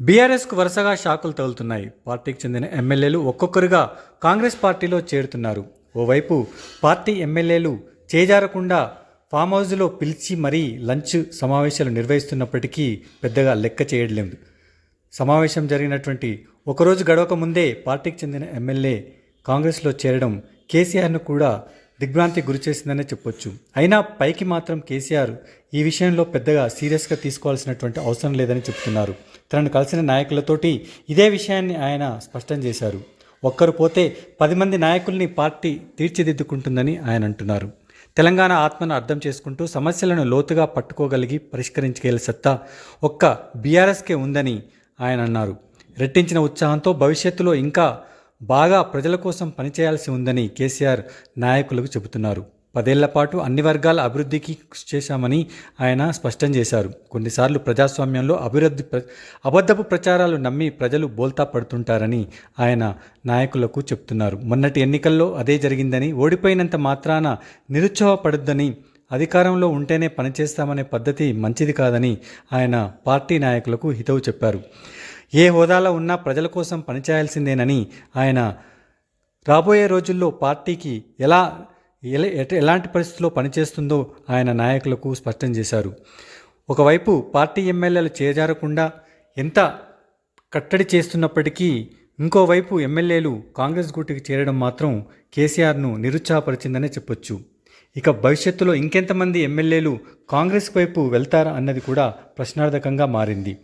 బీఆర్ఎస్కు వరుసగా షాకులు తగులుతున్నాయి. పార్టీకి చెందిన ఎమ్మెల్యేలు ఒక్కొక్కరుగా కాంగ్రెస్ పార్టీలో చేరుతున్నారు. ఓవైపు పార్టీ ఎమ్మెల్యేలు చేజారకుండా ఫామ్ హౌస్లో పిలిచి మరీ లంచ్ సమావేశాలు నిర్వహిస్తున్నప్పటికీ పెద్దగా లెక్క చేయట్లేదు సమావేశం జరిగినటువంటి ఒకరోజు గడవక ముందే పార్టీకి చెందిన ఎమ్మెల్యే కాంగ్రెస్లో చేరడం కేసీఆర్ను కూడా దిగ్భ్రాంతికి గురిచేసిందనే చెప్పొచ్చు. అయినా పైకి మాత్రం కేసీఆర్ ఈ విషయంలో పెద్దగా సీరియస్గా తీసుకోవాల్సినటువంటి అవసరం లేదని చెప్తున్నారు. తనను కలిసిన నాయకులతోటి ఇదే విషయాన్ని ఆయన స్పష్టం చేశారు. ఒక్కరు పోతే పది మంది నాయకుల్ని పార్టీ తీర్చిదిద్దుకుంటుందని ఆయన అంటున్నారు. తెలంగాణ ఆత్మను అర్థం చేసుకుంటూ సమస్యలను లోతుగా పట్టుకోగలిగి పరిష్కరించగల సత్తా ఒక్క బీఆర్ఎస్కే ఉందని ఆయన అన్నారు. రెట్టించిన ఉత్సాహంతో భవిష్యత్తులో ఇంకా బాగా ప్రజల కోసం పనిచేయాల్సి ఉందని కేసీఆర్ నాయకులకు చెబుతున్నారు. పదేళ్ళ పాటు అన్ని వర్గాల అభివృద్ధికి కృషి చేశామని ఆయన స్పష్టం చేశారు. కొన్నిసార్లు ప్రజాస్వామ్యంలో అభివృద్ధి అబద్ధపు ప్రచారాలు నమ్మి ప్రజలు బోల్తా పడుతుంటారని ఆయన నాయకులకు చెప్తున్నారు. మొన్నటి ఎన్నికల్లో అదే జరిగిందని ఓడిపోయినంత మాత్రాన నిరుత్సాహపడొద్దని అధికారంలో ఉంటేనే పనిచేస్తామనే పద్ధతి మంచిది కాదని ఆయన పార్టీ నాయకులకు హితవు చెప్పారు. ఏ హోదాలో ఉన్నా ప్రజల కోసం పనిచేయాల్సిందేనని ఆయన రాబోయే రోజుల్లో పార్టీకి ఎలా ఎలాంటి పరిస్థితుల్లో పనిచేస్తుందో ఆయన నాయకులకు స్పష్టం చేశారు. ఒకవైపు పార్టీ ఎమ్మెల్యేలు చేజారకుండా ఎంత కట్టడి చేస్తున్నప్పటికీ ఇంకోవైపు ఎమ్మెల్యేలు కాంగ్రెస్ గూటికి చేరడం మాత్రం కేసీఆర్ను నిరుత్సాహపరిచిందనే చెప్పొచ్చు. ఇక భవిష్యత్తులో ఇంకెంతమంది ఎమ్మెల్యేలు కాంగ్రెస్ వైపు వెళ్తారా అన్నది కూడా ప్రశ్నార్థకంగా మారింది.